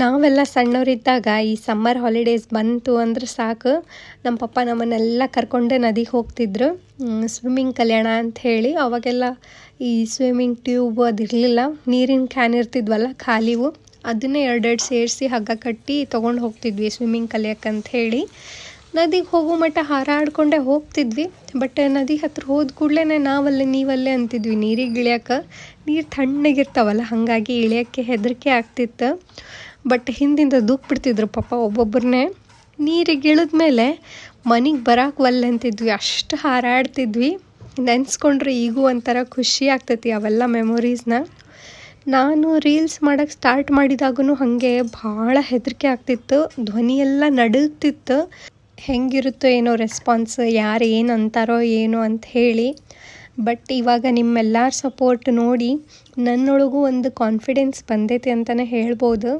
ನಾವೆಲ್ಲ ಸಣ್ಣವರಿದ್ದಾಗ ಈ summer holidays ಬಂತು ಅಂದ್ರೆ ಸಾಕು. ನಮ್ಮ ಪಪ್ಪ ನಮ್ಮನ್ನೆಲ್ಲ ಕರ್ಕೊಂಡೆ ನದಿಗೆ ಹೋಗ್ತಿದ್ರು. ಸ್ವಿಮ್ಮಿಂಗ್ ಕಲ್ಯಾಣ ಅಂತ ಹೇಳಿ. ಅವಾಗೆಲ್ಲ ಈ ಸ್ವಿಮ್ಮಿಂಗ್ ಟ್ಯೂಬ್ ಅದಿರಲಿಲ್ಲ ನೀರಿನ ಕ್ಯಾನ್ ಇರ್ತಿದ್ವಲ್ಲ ಖಾಲಿವು ಅದನ್ನೇ ಎರಡೆರಡು ಸೇರಿಸಿ ಹಗ್ಗ ಕಟ್ಟಿ ತೊಗೊಂಡು ಹೋಗ್ತಿದ್ವಿ ಸ್ವಿಮ್ಮಿಂಗ್ ಕಲಿಯೋಕ್ಕಂತ ಹೇಳಿ. ನದಿಗೆ ಹೋಗೋ ಮಟ್ಟ ಹಾರಾಡ್ಕೊಂಡೆ ಹೋಗ್ತಿದ್ವಿ. ಬಟ್ ನದಿ ಹತ್ರ ಹೋದ ಕೂಡಲೇ ನಾವಲ್ಲೇ ನೀವಲ್ಲೇ ಅಂತಿದ್ವಿ. ನೀರಿಗೆ ಇಳಿಯೋಕೆ ನೀರು ತಣ್ಣಗಿರ್ತಾವಲ್ಲ, ಹಾಗಾಗಿ ಇಳಿಯೋಕ್ಕೆ ಹೆದರಿಕೆ ಆಗ್ತಿತ್ತು. ಬಟ್ ಹಿಂದಿಂದ ದೂಕ್ ಬಿಡ್ತಿದ್ರು ಪಾಪ ಒಬ್ಬೊಬ್ಬರನ್ನೇ ನೀರಿಗೆ ಇಳಿದ್ಮೇಲೆ ಮನೆಗೆ ಬರೋಕೆ ಒಲ್ಲೆ ಅಂತಿದ್ವಿ. ಅಷ್ಟು ಹಾರಾಡ್ತಿದ್ವಿ. ನೆನೆಸ್ಕೊಂಡ್ರೆ ಈಗೂ ಒಂಥರ ಖುಷಿ ಆಗ್ತೈತಿ ಅವೆಲ್ಲ ಮೆಮೊರೀಸ್ನ. ನಾನು ರೀಲ್ಸ್ ಮಾಡೋಕ್ಕೆ ಸ್ಟಾರ್ಟ್ ಮಾಡಿದಾಗೂ ಹಾಗೆ ಭಾಳ ಹೆದರಿಕೆ ಆಗ್ತಿತ್ತು. ಧ್ವನಿ ಎಲ್ಲ ನಡುಗ್ತಿತ್ತು ಹೆಂಗಿರುತ್ತೋ ಏನೋ ರೆಸ್ಪಾನ್ಸ್ ಯಾರು ಏನು ಅಂತಾರೋ ಏನೋ ಅಂತ ಹೇಳಿ. ಬಟ್ ಇವಾಗ ನಿಮ್ಮೆಲ್ಲರ ಸಪೋರ್ಟ್ ನೋಡಿ ನನ್ನೊಳಗೂ ಒಂದು ಕಾನ್ಫಿಡೆನ್ಸ್ ಬಂದೈತಿ ಅಂತಲೇ ಹೇಳ್ಬೋದು.